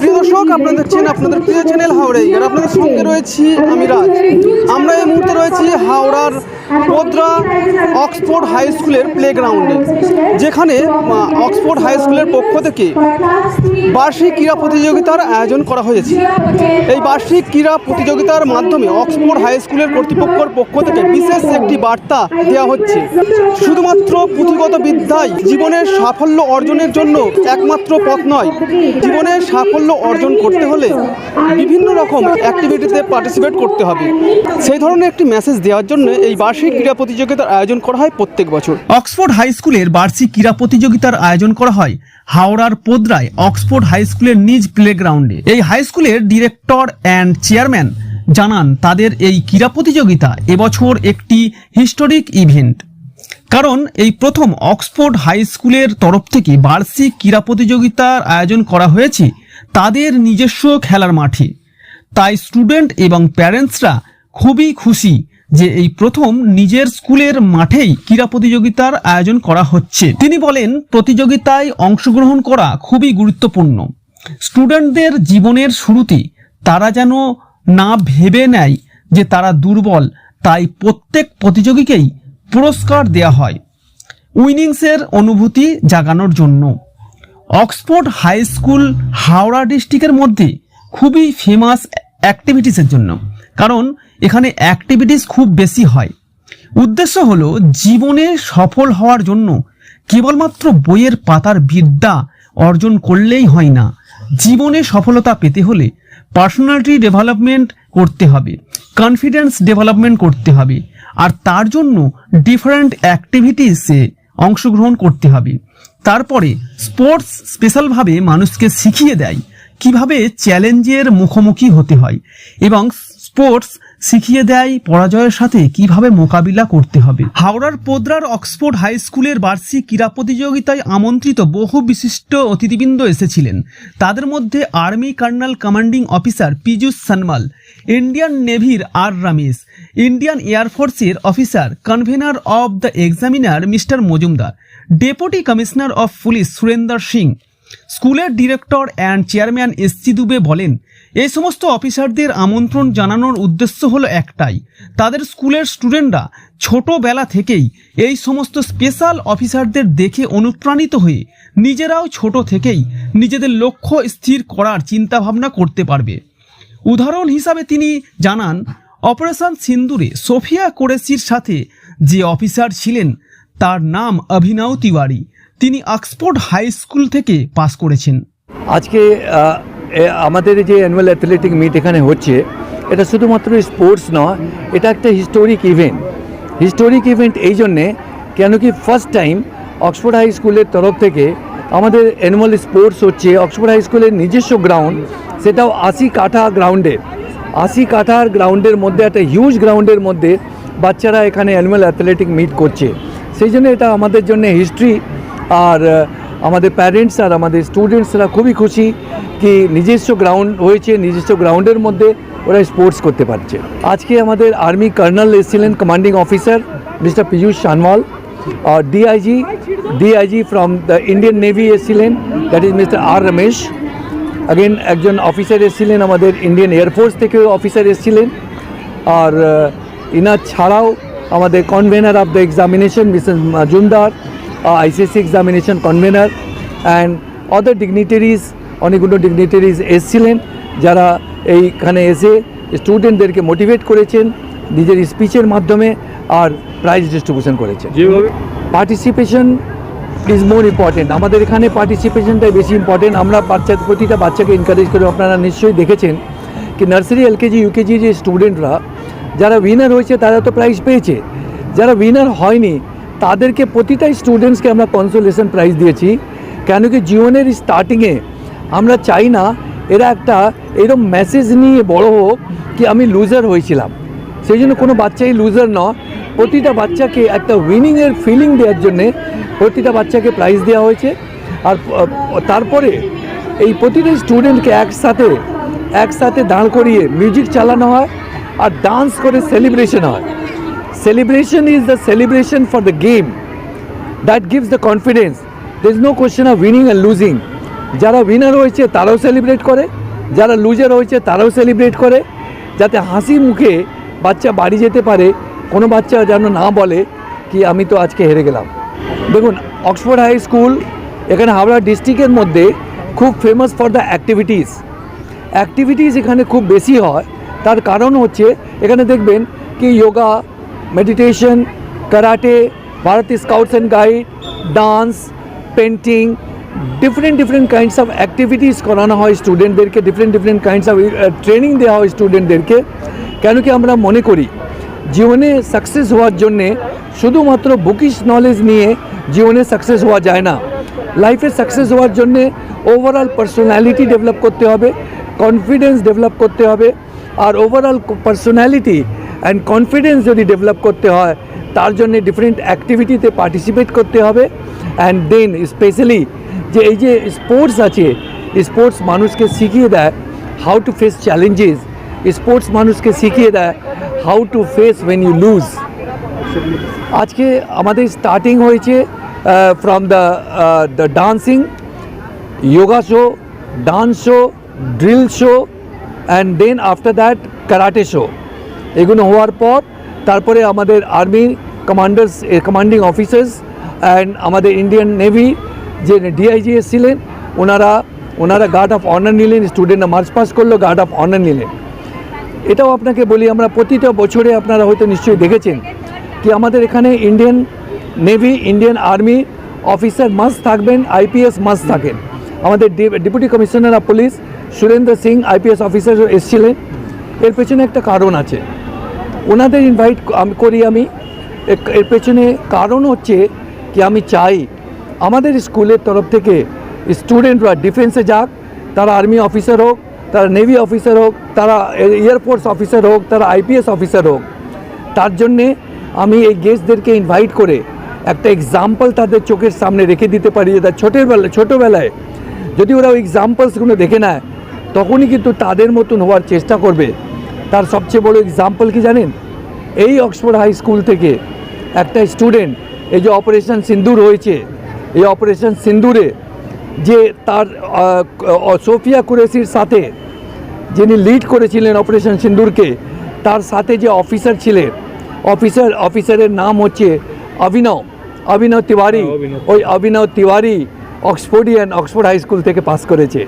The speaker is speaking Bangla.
প্রিয় দর্শক, আপনারা দেখছেন আপনাদের প্রিয় চ্যানেল হাওড়াই। আর আপনাদের সঙ্গে রয়েছি আমি রাজ। আমরা এই মুহূর্তে রয়েছি হাওড়ার পোদ্রা অক্সফোর্ড হাই স্কুলের প্লেগ্রাউন্ডে যেখানে অক্সফোর্ড হাই স্কুলের পক্ষ থেকে বার্ষিক ক্রীড়া প্রতিযোগিতার আয়োজন করা হয়েছে। এই বার্ষিক ক্রীড়া প্রতিযোগিতার মাধ্যমে অক্সফোর্ড হাই স্কুলের কর্তৃপক্ষের পক্ষ থেকে বিশেষ একটি বার্তা দেওয়া হচ্ছে। শুধুমাত্র পুঁথিগত বিদ্যাই জীবনের সাফল্য অর্জনের জন্য একমাত্র পথ নয় জীবনের সাফল্য অর্জন করতে হলে বিভিন্ন রকম অ্যাক্টিভিটিতে পার্টিসিপেট করতে হবে। সেই ধরনের একটি মেসেজ দেওয়ার জন্য এই বার্ষিক ক্রীড়া প্রতিযোগিতার আয়োজন করা হয় প্রত্যেক বছর। অক্সফোর্ড হাই স্কুলের বার্ষিক ক্রীড়া প্রতিযোগিতার আয়োজন করা হয় হাওড়ার পোদ্রায় অক্সফোর্ড হাই স্কুলের নিজ প্লেগ্রাউন্ডে। এই হাই স্কুলের ডিরেক্টর অ্যান্ড চেয়ারম্যান জানান, তাদের এই ক্রীড়া প্রতিযোগিতা এবছর একটি হিস্টোরিক ইভেন্ট। কারণ এই প্রথম অক্সফোর্ড হাই স্কুলের তরফ থেকে বার্ষিক ক্রীড়া প্রতিযোগিতার আয়োজন করা হয়েছে তাদের নিজস্ব খেলার মাঠে। তাই স্টুডেন্ট এবং প্যারেন্টসরা খুবই খুশি যে এই প্রথম নিজের স্কুলের মাঠেই ক্রীড়া প্রতিযোগিতার আয়োজন করা হচ্ছে। তিনি বলেন, প্রতিযোগিতায় অংশগ্রহণ করা খুবই গুরুত্বপূর্ণ। স্টুডেন্টদের জীবনের শুরুতে তারা যেন না ভেবে নেয় যে তারা দুর্বল, তাই প্রত্যেক প্রতিযোগীকেই পুরস্কার দেয়া হয়। উইনিংসের অনুভূতি জাগানোর জন্য। অক্সফোর্ড হাই স্কুল হাওড়া ডিস্ট্রিক্টের মধ্যে খুবই ফেমাস অ্যাক্টিভিটিসের জন্য। কারণ এখানে অ্যাক্টিভিটিস খুব বেশি হয়। উদ্দেশ্য হলো জীবনে সফল হওয়ার জন্য কেবলমাত্র বইয়ের পাতার বিদ্যা অর্জন করলেই হয় না। জীবনে সফলতা পেতে হলে পার্সোনালিটি ডেভেলপমেন্ট করতে হবে কনফিডেন্স ডেভেলপমেন্ট করতে হবে, আর তার জন্য ডিফারেন্ট অ্যাক্টিভিটিসে অংশগ্রহণ করতে হবে। তারপরে স্পোর্টস স্পেশালভাবে মানুষকে শিখিয়ে দেয় কীভাবে চ্যালেঞ্জের মুখোমুখি হতে হয় এবং স্পোর্টস শিখিয়ে দেয় পরাজয়ের সাথে কীভাবে মোকাবিলা করতে হবে। হাওড়ার পোদ্রার অক্সফোর্ড হাই স্কুলের বার্ষিক ক্রীড়া প্রতিযোগিতায় আমন্ত্রিত বহু বিশিষ্ট অতিথিবৃন্দ এসেছিলেন। তাদের মধ্যে army colonel commanding officer Piyush Sanmal, Indian নেভির R Ramesh, Indian এয়ারফোর্সের officer convener of the examiner mister Majumdar, deputy commissioner of police Surender Singh. স্কুলের director and chairman S C Dubey বলেন এই সমস্ত অফিসারদের আমন্ত্রণ জানানোর উদ্দেশ্য হলো একটাই, তাদের স্কুলের স্টুডেন্টরা ছোটবেলা থেকেই এই সমস্ত স্পেশাল অফিসারদের দেখে অনুপ্রাণিত হয়ে নিজেরাও ছোট থেকেই নিজেদের লক্ষ্য স্থির করার চিন্তাভাবনা করতে পারবে। উদাহরণ হিসাবে তিনি জানান, অপারেশন সিন্দুরে সোফিয়া কোরেসির সাথে যে অফিসার ছিলেন, তার নাম অভিনব তিওয়ারি। তিনি অক্সফোর্ড হাই স্কুল থেকে পাশ করেছেন। আজকে আমাদের যে অ্যানুয়াল অ্যাথলেটিক মিট এখানে হচ্ছে, এটা শুধুমাত্র স্পোর্টস নয়, এটা একটা হিস্টোরিক ইভেন্ট হিস্টোরিক ইভেন্ট এই জন্যে কেন কি ফার্স্ট টাইম অক্সফোর্ড হাই স্কুলের তরফ থেকে আমাদের অ্যানুয়াল স্পোর্টস হচ্ছে অক্সফোর্ড হাই স্কুলের নিজস্ব গ্রাউন্ড সেটাও আশি কাঠা গ্রাউন্ডে আশি কাঠার গ্রাউন্ডের মধ্যে, একটা হিউজ গ্রাউন্ডের মধ্যে বাচ্চারা এখানে অ্যানুয়াল অ্যাথলেটিক মিট করছে। সেই জন্য এটা আমাদের জন্য হিস্ট্রি আর আমাদের প্যারেন্টস আর আমাদের স্টুডেন্টসরা খুবই খুশি কি নিজস্ব গ্রাউন্ড হয়েছে, নিজস্ব গ্রাউন্ডের মধ্যে ওরা স্পোর্টস করতে পারছে। আজকে আমাদের আর্মি কর্নাল এসেছিলেন commanding officer mister Piyush Sanwal. R DIG DIG from the Indian navy এসেছিলেন that is mister R Ramesh again একজন অফিসার এসেছিলেন আমাদের ইন্ডিয়ান এয়ারফোর্স থেকেও অফিসার এসেছিলেন। আর ইনার ছাড়াও আমাদের convener of the examination missus Majumdar. ICSC examination convener and other dignitaries অনেকগুলো ডিগনিটারিজ এসেছিলেন যারা এইখানে এসে স্টুডেন্টদেরকে মোটিভেট করেছেন নিজের স্পিচের মাধ্যমে আর প্রাইজ ডিস্ট্রিবিউশন করেছেন। যেভাবে? পার্টিসিপেশন ইজ মোর ইম্পর্টেন্ট আমাদের এখানে পার্টিসিপেশনটাই বেশি ইম্পর্টেন্ট আমরা বাচ্চা প্রতিটা বাচ্চাকে এনকারেজ করে। আপনারা নিশ্চয়ই দেখেছেন কি নার্সারি এলকেজি ইউকেজি যে স্টুডেন্টরা যারা উইনার হয়েছে তারা তো প্রাইজ পেয়েছে। যারা উইনার হয়নি তাদেরকে প্রতিটাই স্টুডেন্টসকে আমরা কনসোলেশন প্রাইজ দিয়েছি। কেন কি জীবনের স্টার্টিংয়ে আমরা চাই না এরা একটা এরকম মেসেজ নিয়ে বড় হোক কি আমি লুজার হয়েছিলাম। সেই জন্য কোনো বাচ্চাই লুজার নয় প্রতিটা বাচ্চাকে একটা উইনিংয়ের ফিলিং দেওয়ার জন্যে প্রতিটা বাচ্চাকে প্রাইজ দেওয়া হয়েছে। আর তারপরে এই প্রতিটা স্টুডেন্টকে একসাথে একসাথে দাঁড় করিয়ে মিউজিক চালানো হয় আর ডান্স করে সেলিব্রেশন হয়। Celebration is the celebration for the game that gives the confidence. There's no question of winning and losing. যারা উইনার হয়েছে, তারাও সেলিব্রেট করে। যারা লুজার হয়েছে, তারাও সেলিব্রেট করে। যাতে হাসি মুখে বাচ্চা বাড়ি যেতে পারে, কোনো বাচ্চা যেন না বলে কি আমি তো আজকে হেরে গেলাম। দেখুন অক্সফোর্ড হাই স্কুল এখানে হাওড়া ডিস্ট্রিক্টের মধ্যে খুব famous for the activities activities এখানে খুব বেশি হয়। তার কারণ হচ্ছে, এখানে দেখবেন কি yoga meditation karate Bharati scouts and guide dance painting different different kinds of activities করানো হয় স্টুডেন্টদেরকে different different kinds of training দেওয়া হয় স্টুডেন্টদেরকে কেন কি আমরা মনে করি জীবনে সাকসেস হওয়ার জন্যে শুধুমাত্র বুকিশ নলেজ নিয়ে জীবনে সাকসেস হওয়া যায় না লাইফে সাকসেস হওয়ার জন্যে ওভারঅল পার্সোনালিটি ডেভেলপ করতে হবে কনফিডেন্স ডেভেলপ করতে হবে আর ওভারঅল পার্সোনালিটি অ্যান্ড কনফিডেন্স যদি ডেভেলপ করতে হয় তার জন্য ডিফারেন্ট অ্যাক্টিভিটিতে পার্টিসিপেট করতে হবে। অ্যান্ড দেন স্পেশালি যে এই যে স্পোর্টস আছে স্পোর্টস মানুষকে শিখিয়ে দেয় how to face challenges sports মানুষকে শিখিয়ে দেয় how to face when you lose আজকে আমাদের স্টার্টিং হয়েছে from the the dancing yoga show, dance show, drill show and then after that karate show এগুলো হওয়ার পর তারপরে আমাদের army commanders commanding officers and আমাদের ইন্ডিয়ান নেভি যে ডিআইজি এসেছিলেন ওনারা ওনারা গার্ড অফ অনার নিলেন স্টুডেন্টরা মার্চ পাস করল গার্ড অফ অনার নিলেন। এটাও আপনাকে বলি, আমরা প্রতিটা বছরে আপনারা হয়তো নিশ্চয়ই দেখেছেন কি আমাদের এখানে Indian navy Indian army officer must থাকবেন আইপিএস মাস্ট থাকেন। আমাদের deputy commissioner of police Surendra Singh IPS officer এসেছিলেন। এর পেছনে একটা কারণ আছে। ওনাদের ইনভাইট করি আমি। এর পেছনে কারণ হচ্ছে কি আমি চাই আমাদের স্কুলের তরফ থেকে স্টুডেন্টরা ডিফেন্সে যাক, তারা আর্মি অফিসার হোক, তারা নেভি অফিসার হোক, তারা এয়ারফোর্স অফিসার হোক, তারা আইপিএস অফিসার হোক। তার জন্যে আমি এই গেস্টদেরকে ইনভাইট করে একটা এক্সাম্পল তাদের চোখের সামনে রেখে দিতে পারি তার ছোটোর বেলা ছোটোবেলায় যদি ওরা ওই এক্সাম্পলসগুলো দেখে নেয়, তখনই কিন্তু তাদের মতন হওয়ার চেষ্টা করবে। তার সবচেয়ে বড় এক্সাম্পল কি জানেন? এই অক্সফোর্ড হাই স্কুল থেকে একটা স্টুডেন্ট এই যে অপারেশন সিন্দুর হয়েছে এই অপারেশন সিন্দুরে যে তার সোফিয়া কুরেশির সাথে যিনি লিড করেছিলেন অপারেশন সিন্দুরকে তার সাথে যে অফিসার ছিলেন অফিসার অফিসারের নাম হচ্ছে অভিনব অভিনব তিওয়ারি। ওই Abhinav Tiwari Oxfordian Oxford high school থেকে পাস করেছে।